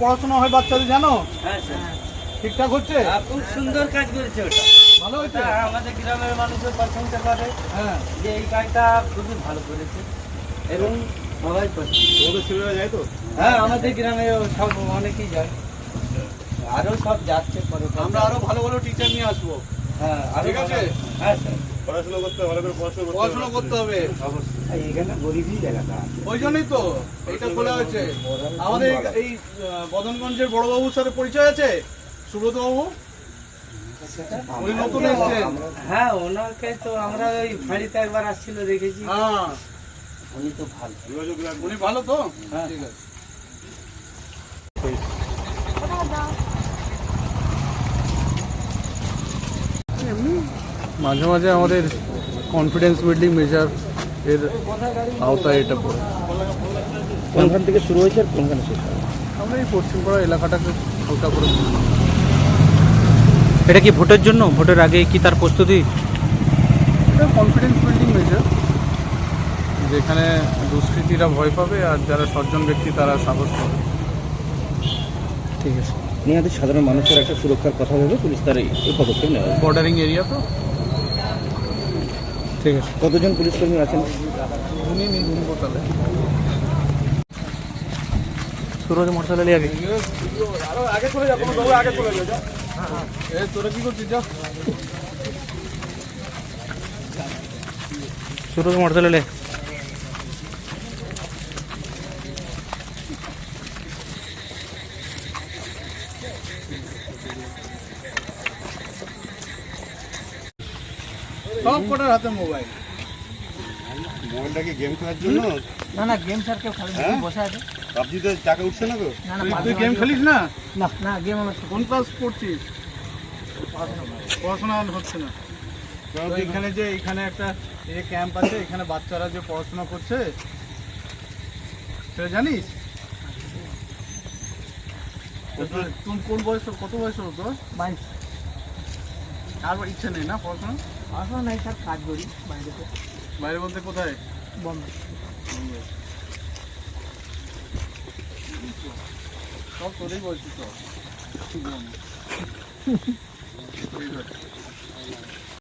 পড়াশোনা হয় বাচ্চাদের জানো? হ্যাঁ ঠিকঠাক হচ্ছে? খুব সুন্দর কাজ করেছে ওটা। ভালো হয়েছে? আমাদের গ্রামের মানুষের প্রশংসা করে হ্যাঁ। যে এই কাজটা খুবই ভালো করেছে এবং সবাই পছন্দ যায় তো? হ্যাঁ আমাদের গ্রামে সব অনেকেই যায়। আরও সব যাচ্ছে পরে। আমরা আরও ভালো ভালো টিচার নিয়ে আসব। হ্যাঁ ঠিক আছে? হ্যাঁ স্যার। পড়াশোনা করতে ভালো করে পড়াশোনা করতে হবে। আর এখানে গরিবই জায়গাটা ওই জন্যই তো এইটা খোলা হয়েছে। আমাদের এই- বদনগঞ্জের বড়বাবুর সাথে পরিচয় আছে? সুব্রত বাবু উনি নতুন এসছেন। হ্যাঁ ওনাকে তো আমরা ওই একবার আসছিল দেখেছি। হ্যাঁ। উনি তো ভালো। উনি ভালো তো? হ্যাঁ। ঠিক আছে। মাঝে মাঝে আমাদের কনফিডেন্স বিল্ডিং মেজার এর আওতায় এটা পড়ে। কোনখান থেকে শুরু হয়েছে আর কোনখানে শেষ আমরা এই পশ্চিমপাড়া এলাকাটাকে হালকা করে এটা কি ভোটের জন্য? ভোটের আগে কি তার প্রস্তুতি? এটা কনফিডেন্স বিল্ডিং মেজার যেখানে দুষ্কৃতীরা ভয় পাবে আর যারা সজ্জন ব্যক্তি তারা সাহস পাবে। ঠিক আছে। নিহত সাধারণ মানুষের একটা সুরক্ষার কথা ভেবে পুলিশ তার এই পদক্ষেপ নেওয়া বর্ডারিং এরিয়া তো? ঠিক আছে। কতজন পুলিশ কর্মী আছেন? উনি কোতালে সুরজ মোটরসাইকেল আগে। আরও আগে চলে যা কোনো দৌড়ে আগে চলে যা এ তোরা কি করছিস যা। সুরজ মোটরসাইকেল সব কটার হাতে মোবাইল। মোবাইলটা কি গেম খেলার জন্য? না না গেম স্যার কেউ খালি হ্যাঁ? বসে আছে। পাবজিতে টাকা উঠছে না তো? না না তুই- গেম খেলিস না? না না গেম আমার কোন ক্লাস পড়ছিস? পড়াশোনা হচ্ছে না। তো এখানে যে এখানে একটা এই ক্যাম্প আছে এখানে বাচ্চারা যে পড়াশোনা করছে সেটা জানিস? তুমি কোন বয়স কত বয়স হলো তোর বাইশ। আর ইচ্ছে নেই না পড়াশোনা? আসলে নাই স্যার কাজ করি বাইরেতে বাইরে বলতে কোথায়? বম্বে। সব তোরই বলছি তো ঠিক